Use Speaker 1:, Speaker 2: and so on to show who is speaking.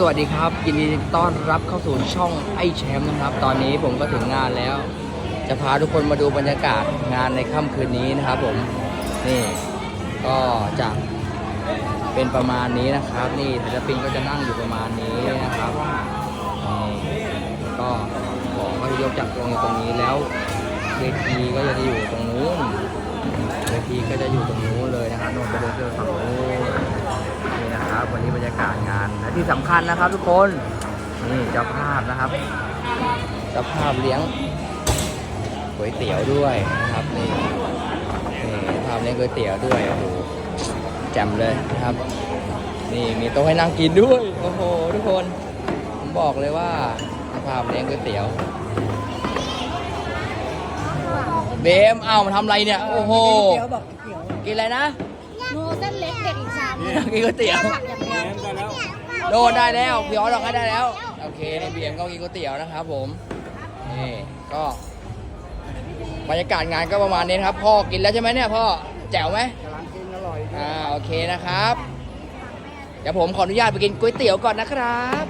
Speaker 1: สวัสดีครับยินดีต้อนรับเข้าสู่ช่องไอแชมป์นะครับ ตอนนี้ผมก็ถึงงานแล้ว จะพาทุกคนมาดูบรรยากาศงานในค่ำคืนนี้นะครับผมนี่ก็จะเป็นประมาณนี้นะครับ นี่ศิลปินก็จะนั่งอยู่ประมาณนี้นะครับนี่ก็ของก็จะยกจากตรงอยู่ตรงนี้แล้วเวทีก็จะอยู่ตรงนู้นเวทีก็จะอยู่ตรงนู้นเลยนะครับโน่นไปเดินเจอฝั่ง กาศงาน และที่สำคัญนะครับทุกคน นี่เจ้าภาพนะครับเจ้าภาพเลี้ยงก๋วยเตี๋ยวด้วยนะครับนี่นี่เจ้าภาพเลี้ยงก๋วยเตี๋ยวด้วยโอ้โหแจ่มเลยนะครับ นี่มีโต๊ะให้นั่งกินด้วยโอ้โหทุกคนผมบอกเลยว่าเจ้าภาพเลี้ยงก๋วยเตี๋ยวเบมเอ้ามาทำอะไรเนี่ยโอ้โห
Speaker 2: เดี๋ยวบอกเดี๋ยว
Speaker 1: กินอะไรนะ
Speaker 3: หนูเส้นเล็กเด็กอีกชาม
Speaker 1: กินก๋วยเตี๋ยว
Speaker 3: ผักอย่างเดียว
Speaker 1: โดนได้แล้วพี่ออสเราก็ได้แล้ว โอเคนี่เบียมก็กินก๋วยเตี๋ยวนะครับผม นี่ก็บรรยากาศงานก็ประมาณนี้นะครับ พ่อกินแล้วใช่ไหมเนี่ยพ่อ แจ๋วไหม
Speaker 2: กำลังกินอร่อย
Speaker 1: อ่าโอเคนะครับ เดี๋ยวผมขออนุญาตไปกินก๋วยเตี๋ยวก่อนนะครับ